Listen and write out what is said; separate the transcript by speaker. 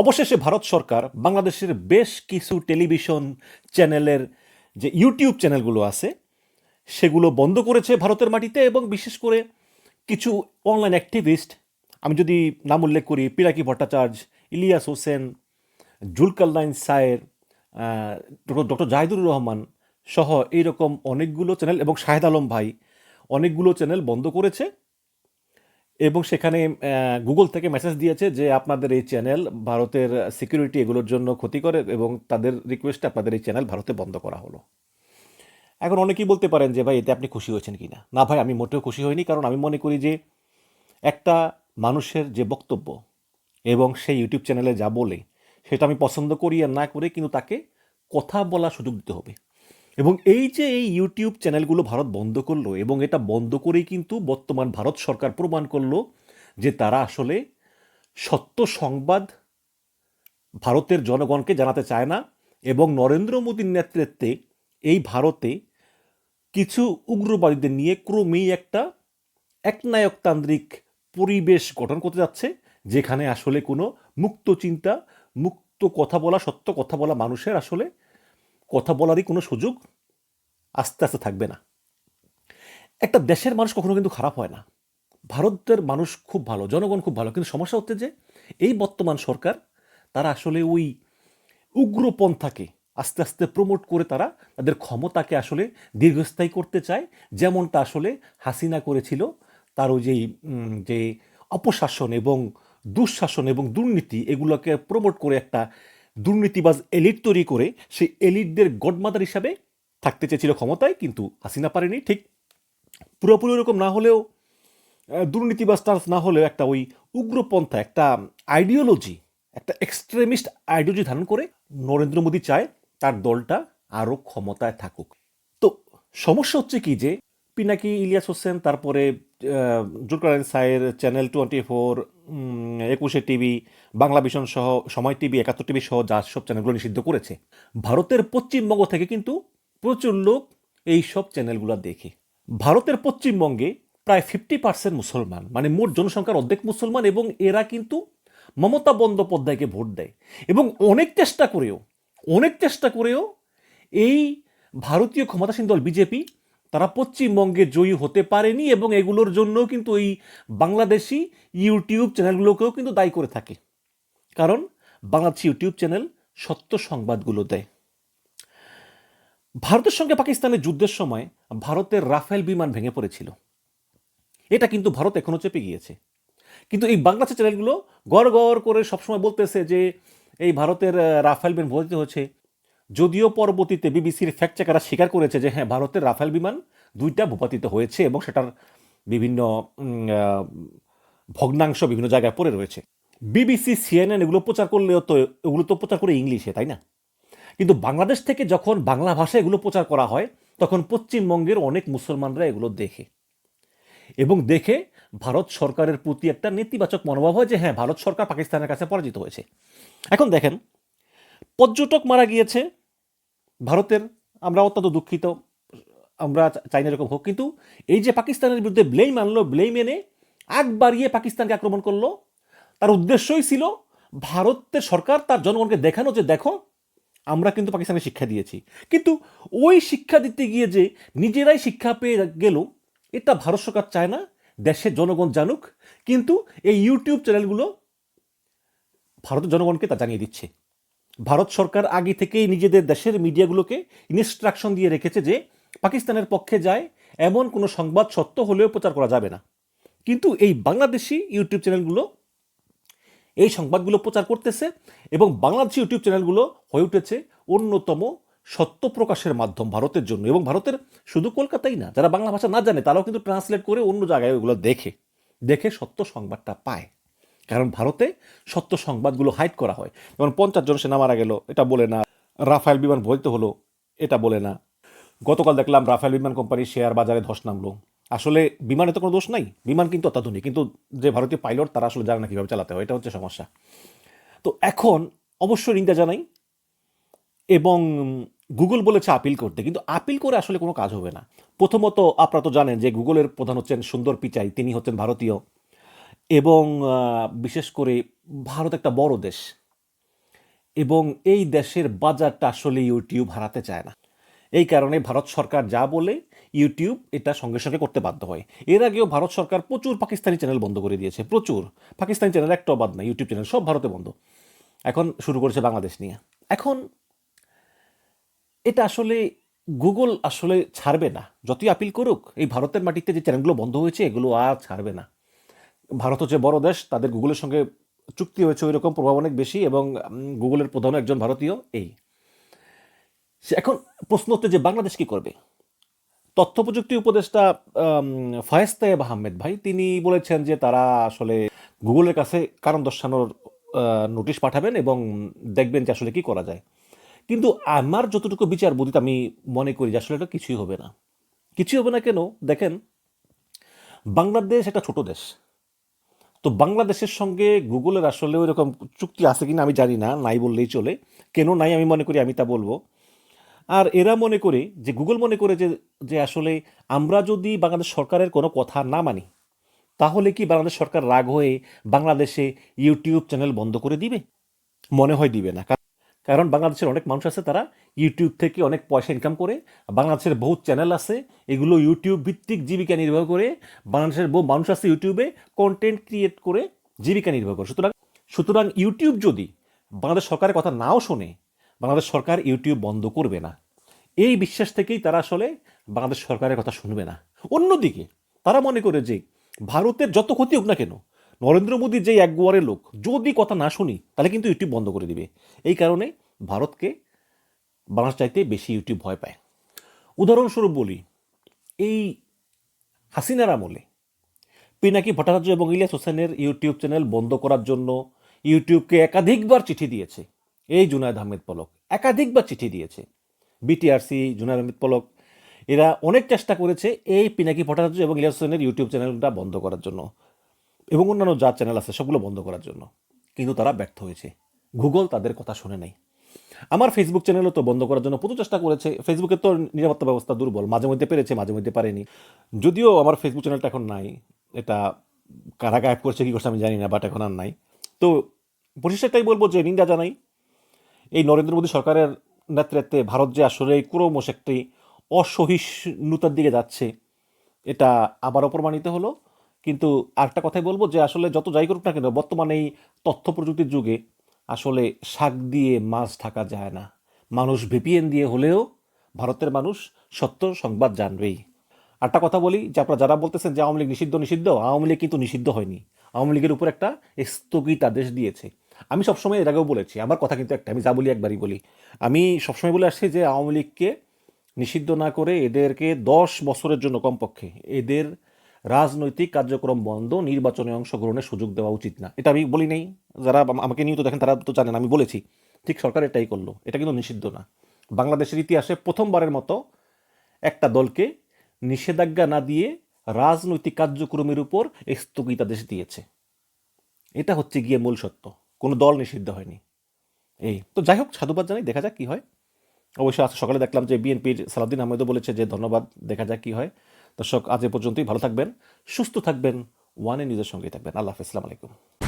Speaker 1: অবশেষে ভারত সরকার বাংলাদেশের বেশ কিছু টেলিভিশন চ্যানেলের যে ইউটিউব চ্যানেলগুলো আছে, সেগুলো বন্ধ করেছে ভারতের মাটিতে এবং বিশেষ করে কিছু অনলাইন অ্যাক্টিভিস্ট। আমি যদি নাম উল্লেখ করি পিরাকি ভট্টাচার্য, ইলিয়াস হোসেন জুলকাল্লাইন সায়ের ডক্টর জাহিদুর রহমান সহ এইরকম অনেকগুলো চ্যানেল এবং শাহেদ আলম ভাই অনেকগুলো চ্যানেল বন্ধ করেছে। এবং সেখানে গুগল থেকে মেসেজ দিয়েছে যে আপনাদের এই চ্যানেল ভারতের সিকিউরিটি এগুলোর জন্য ক্ষতি করে এবং তাদের রিকোয়েস্টে আপনাদের এই চ্যানেল ভারতে বন্ধ করা হলো। এখন অনেকেই বলতে পারেন যে, ভাই, এতে আপনি খুশি হয়েছেন কি না? না, ভাই, আমি মোটেও খুশি হইনি, কারণ আমি মনে করি যে একটা মানুষের যে বক্তব্য এবং সেই ইউটিউব চ্যানেলে যা বলে, সেটা আমি পছন্দ করি আর না করে, কিন্তু তাকে কথা বলার সুযোগ দিতে হবে। এবং এই যে এই ইউটিউব চ্যানেলগুলো ভারত বন্ধ করল এবং এটা বন্ধ করেই কিন্তু বর্তমান ভারত সরকার প্রমাণ করল যে তারা আসলে সত্য সংবাদ ভারতের জনগণকে জানাতে চায় না এবং নরেন্দ্র মোদীর নেতৃত্বে এই ভারতে কিছু উগ্রবাদীদের নিয়ে ক্রমেই একটা একনায়কতান্ত্রিক পরিবেশ গঠন করতে যাচ্ছে, যেখানে আসলে কোনো মুক্ত চিন্তা, মুক্ত কথা বলা, সত্য কথা বলা মানুষের আসলে কথা বলারই কোনো সুযোগ আস্তে আস্তে থাকবে না। একটা দেশের মানুষ কখনো কিন্তু খারাপ হয় না। ভারতের মানুষ খুব ভালো, জনগণ খুব ভালো। কিন্তু সমস্যা হচ্ছে যে এই বর্তমান সরকার, তারা আসলে ওই উগ্রপন্থাকে আস্তে আস্তে প্রমোট করে তারা তাদের ক্ষমতাকে আসলে দীর্ঘস্থায়ী করতে চায়। যেমনটা আসলে হাসিনা করেছিল, তার ওই যেই যে অপশাসন এবং দুঃশাসন এবং দুর্নীতি, এগুলোকে প্রমোট করে একটা দুর্নীতিবাজ এলিট তৈরি করে সেই এলিটদের গডমাদার হিসাবে থাকতে চেয়েছিল ক্ষমতায়, কিন্তু হাসিনা পারেনি। ঠিক পুরোপুরি ওরকম না হলেও দুর্নীতিবাজ টার্স না হলেও একটা ওই উগ্রপন্থা, একটা আইডিওলজি একটা এক্সট্রিমিস্ট আইডিওলজি ধারণ করে নরেন্দ্র মোদী চায় তার দলটা আরও ক্ষমতায় থাকুক। তো সমস্যা হচ্ছে কি যে পিনাকি ইলিয়াস হোসেন, তারপরে জুলকার সায়ের channel twenty four Ekushey TV, Bangla vision সহ, সময় টিভি, একাত্তর টিভি সহ যা সব চ্যানেলগুলো নিষিদ্ধ করেছে। ভারতের পশ্চিমবঙ্গ থেকে কিন্তু প্রচুর লোক এই সব চ্যানেলগুলো দেখে। ভারতের পশ্চিমবঙ্গে প্রায় ফিফটি পার্সেন্ট মুসলমান মানে মোট জনসংখ্যার অর্ধেক মুসলমান এবং এরা কিন্তু মমতা বন্দ্যোপাধ্যায়কে ভোট দেয়। এবং অনেক চেষ্টা করেও, অনেক চেষ্টা করেও এই ভারতীয় ক্ষমতাসীন দল বিজেপি তারা পশ্চিমবঙ্গে জয়ী হতে পারেনি এবং এগুলোর জন্য কিন্তু এই বাংলাদেশি ইউটিউব চ্যানেলগুলোকেও কিন্তু দায়ী করে থাকে। কারণ বাংলাদেশি ইউটিউব চ্যানেল সত্য সংবাদগুলো দেয়। ভারতের সঙ্গে পাকিস্তানের যুদ্ধের সময় ভারতের রাফেল বিমান ভেঙে পড়েছিল। এটা কিন্তু ভারত এখনও চেপে গিয়েছে। কিন্তু এই বাংলাদেশের চ্যানেলগুলো গড় গড় করে সবসময় বলতেছে যে, এই ভারতের রাফেল বিমান ভূপাতিত হয়েছে। যদিও পরবর্তীতে বিবিসির ফ্যাক্ট চেকাররা স্বীকার করেছে যে হ্যাঁ ভারতের রাফেল বিমান দুইটা ভূপাতিত হয়েছে এবং সেটার বিভিন্ন ভগ্নাংশ বিভিন্ন জায়গায় পড়ে রয়েছে। বিবিসি সিএনএন এগুলো প্রচার করলেও তো, এগুলো তো প্রচার করে ইংলিশে, তাই না? কিন্তু বাংলাদেশ থেকে যখন বাংলা ভাষায় এগুলো প্রচার করা হয়, তখন পশ্চিমবঙ্গের অনেক মুসলমানরা এগুলো দেখে। এবং দেখে ভারত সরকারের প্রতি একটা নেতিবাচক মনোভাব হয় যে হ্যাঁ ভারত সরকার পাকিস্তানের কাছে পরাজিত হয়েছে। এখন দেখেন পর্যটক মারা গিয়েছে। ভারতের আমরা অত্যন্ত দুঃখিত। আমরা চাই না এরকম হোক। কিন্তু এই যে পাকিস্তানের বিরুদ্ধে ব্লেম আনলো ব্লেম এনে আগ বাড়িয়ে পাকিস্তানকে আক্রমণ করল। তার উদ্দেশ্যই ছিল ভারতের সরকার তার জনগণকে দেখানো যে দেখো, আমরা কিন্তু পাকিস্তানকে শিক্ষা দিয়েছি। কিন্তু ওই শিক্ষা দিতে গিয়ে যে নিজেরাই শিক্ষা পেয়ে গেল, এটা ভারত সরকার চায় না, দেশের জনগণ জানুক। কিন্তু এই ইউটিউব চ্যানেলগুলো ভারতের জনগণকে তা জানিয়ে দিচ্ছে। ভারত সরকার আগে থেকেই নিজেদের দেশের মিডিয়াগুলোকে ইনস্ট্রাকশন দিয়ে রেখেছে যে পাকিস্তানের পক্ষে যায়, এমন কোনো সংবাদ সত্য হলেও প্রচার করা যাবে না। কিন্তু এই বাংলাদেশি ইউটিউব চ্যানেলগুলো এই সংবাদগুলো প্রচার করতেছে এবং বাংলাদেশি ইউটিউব চ্যানেলগুলো হয়ে উঠেছে অন্যতম সত্য প্রকাশের মাধ্যম ভারতের জন্য। এবং ভারতের শুধু কলকাতাই না, যারা বাংলা ভাষা না জানে, তারাও কিন্তু ট্রান্সলেট করে অন্য জায়গায় ওগুলো দেখে দেখে সত্য সংবাদটা পায়। কারণ ভারতে সত্য সংবাদগুলো হাইড করা হয়। যেমন পঞ্চাশ জন সেনা মারা গেল, এটা বলে না। রাফায়েল বিমান ভরিত হলো, এটা বলে না। গতকাল দেখলাম রাফায়েল বিমান কোম্পানির শেয়ার বাজারে ধস নামলো। আসলে বিমানে তো কোনো দোষ নাই, বিমান কিন্তু অত্যাধুনিক। কিন্তু যে ভারতীয় পাইলট তারা আসলে জানে না কীভাবে চালাতে হয়, এটা হচ্ছে সমস্যা। তো এখন অবশ্যই নিন্দা জানাই, এবং গুগল বলেছে আপিল করতে, কিন্তু আপিল করে আসলে কোনো কাজ হবে না। প্রথমত, আপনারা তো জানেন যে গুগলের প্রধান হচ্ছেন সুন্দর পিচাই, তিনি হচ্ছেন ভারতীয়। এবং বিশেষ করে ভারত একটা বড় দেশ। এবং এই দেশের বাজারটা আসলে ইউটিউব হারাতে চায় না। এই কারণে ভারত সরকার যা বলে ইউটিউব এটা সঙ্গে সঙ্গে করতে বাধ্য হয়। এর আগেও ভারত সরকার প্রচুর পাকিস্তানি চ্যানেল বন্ধ করে দিয়েছে। প্রচুর। পাকিস্তানি চ্যানেল একটাও বাদ না ইউটিউব চ্যানেল সব ভারতে বন্ধ। এখন শুরু করেছে বাংলাদেশ নিয়ে। এখন এটা আসলে গুগল আসলে ছাড়বে না। যতই আপিল করুক, এই ভারতের মাটিতে যে চ্যানেলগুলো বন্ধ হয়েছে, এগুলো আর ছাড়বে না। ভারত হচ্ছে বড় দেশ, তাদের গুগলের সঙ্গে চুক্তি হয়েছে ওই রকম প্রভাব অনেক বেশি এবং গুগলের প্রধান একজন ভারতীয় এই। সে এখন প্রশ্ন হচ্ছে যে বাংলাদেশ কি করবে? তথ্য প্রযুক্তি উপদেষ্টা ফায়েজ তায়েব আহমেদ ভাই, তিনি বলেছেন যে তারা আসলে গুগলের কাছে কারণ দর্শানোর নোটিশ পাঠাবেন এবং দেখবেন যে আসলে কি করা যায়। কিন্তু আমার যতটুকু বিচার বুদ্ধিতে আমি মনে করি যে আসলে এটা কিছুই হবে না। কিছুই হবে না কেন? দেখেন, বাংলাদেশ একটা ছোট দেশ। তো বাংলাদেশের সঙ্গে গুগলের আসলে ওই রকম চুক্তি আছে কিনা আমি জানি না, নাই বললেই চলে। কেন নাই আমি মনে করি, আমি তা বলব। আর এরা মনে করে, যে গুগল মনে করে যে যে আসলে আমরা যদি বাংলাদেশ সরকারের কোনো কথা না মানি, তাহলে কি বাংলাদেশ সরকার রাগ হয়ে বাংলাদেশে ইউটিউব চ্যানেল বন্ধ করে দিবে? মনে হয় দিবে না। কারণ- বাংলাদেশের অনেক মানুষ আছে তারা ইউটিউব থেকে অনেক পয়সা ইনকাম করে বাংলাদেশের বহু চ্যানেল আছে, এগুলো ইউটিউব ভিত্তিক জীবিকা নির্বাহ করে, বাংলাদেশের বহু মানুষ আছে ইউটিউবে কন্টেন্ট ক্রিয়েট করে জীবিকা নির্বাহ করে। সুতরাং সুতরাং ইউটিউব যদি বাংলাদেশ সরকারের কথা নাও শোনে, বাংলাদেশ সরকার ইউটিউব বন্ধ করবে না। এই বিশ্বাস থেকেই তারা আসলে বাংলাদেশ সরকারের কথা শুনবে না। অন্যদিকে, তারা মনে করে যে ভারতের যত ক্ষতি হোক না কেন নরেন্দ্র মোদী যে এক গোয়ারের লোক, যদি কথা না শুনি, তাহলে কিন্তু ইউটিউব বন্ধ করে দিবে। এই কারণে ভারতকে বাংলাদেশ চাইতে বেশি ইউটিউব ভয় পায়। উদাহরণস্বরূপ বলি, এই হাসিনার আমলে পিনাকি ভট্টাচার্য এবং ইলিয়াস হোসেনের ইউটিউব চ্যানেল বন্ধ করার জন্য ইউটিউবকে একাধিকবার চিঠি দিয়েছে। এই জুনায়দ আহমেদ পলক একাধিকবার চিঠি দিয়েছে। বিটিআরসি জুনায়দ আহমেদ পলক, এরা অনেক চেষ্টা করেছে এই পিনাকি ভট্টাচার্য এবং ইলিয়াস হোসেনের ইউটিউব চ্যানেলটা বন্ধ করার জন্য। এবং অন্যান্য যা চ্যানেল আছে সবগুলো বন্ধ করার জন্য। কিন্তু তারা ব্যর্থ হয়েছে। গুগল তাদের কথা শুনে নাই। আমার ফেসবুক চ্যানেলও তো বন্ধ করার জন্য প্রচুর চেষ্টা করেছে। ফেসবুকের তো নিরাপত্তা ব্যবস্থা দুর্বল, মাঝে মধ্যে পেরেছে, মাঝে মধ্যে পারেনি। যদিও আমার ফেসবুক চ্যানেলটা এখন নাই। এটা কারা গায়েব করছে, কী করছে আমি জানি না বাট এখন আর নাই। তো পরিশেষটাই বলব যে নিন্দা জানাই। এই নরেন্দ্র মোদী সরকারের নেতৃত্বে ভারত যে আসলে ক্রমশ একটি অসহিষ্ণুতার দিকে যাচ্ছে, এটা আবারও প্রমাণিত হলো। কিন্তু আরেকটা কথাই বলব যে আসলে যত যাই করুক না কেন, বর্তমানে এই তথ্য প্রযুক্তির যুগে আসলে শাক দিয়ে মাছ ঢাকা যায় না। মানুষ ভিপিএন দিয়ে হলেও ভারতের মানুষ সত্য সংবাদ জানবেই। আরেকটা কথা বলি যে আপনারা যারা বলতেছেন যে আওয়ামী লীগ নিষিদ্ধ নিষিদ্ধ, আওয়ামী লীগ কিন্তু নিষিদ্ধ হয়নি। আওয়ামী লীগের উপর একটা স্থগিতাদেশ দিয়েছে। আমি সবসময় এর আগেও বলেছি, আমার কথা কিন্তু একটা, আমি যা বলি একবারই বলি। আমি সবসময় বলে আসছি যে আওয়ামী লীগকে নিষিদ্ধ না করে এদেরকে দশ বছরের জন্য কমপক্ষে, এদের রাজনৈতিক কার্যক্রম বন্ধ, নির্বাচনে অংশগ্রহণের সুযোগ দেওয়া উচিত না। এটা আমি বলি নেই। যারা আম- আমাকে নিয়মিত দেখেন, তারা তো জানেন, আমি বলেছি। ঠিক সরকার এটাই করল। এটা কিন্তু নিষিদ্ধ না। বাংলাদেশের ইতিহাসে প্রথমবারের মতো একটা দলকে নিষেধাজ্ঞা না দিয়ে রাজনৈতিক কার্যক্রমের উপর স্থগিতাদেশ দিয়েছে। এটা হচ্ছে গিয়ে মূল সত্য। কোনো দল নিষিদ্ধ হয়নি। এই। তো যাই হোক, সাধুবাদ জানাই, দেখা যাক কি হয়। অবশ্যই আজ সকালে দেখলাম যে বিএনপির সালাউদ্দিন আহমেদও বলেছে যে ধন্যবাদ, দেখা যাক কি হয়। দর্শক, আজ এ পর্যন্তই। ভালো থাকবেন, সুস্থ থাকবেন, ওয়ান এ নিউজের সঙ্গেই থাকবেন। আল্লাহ হাফিজ। আলাইকুম।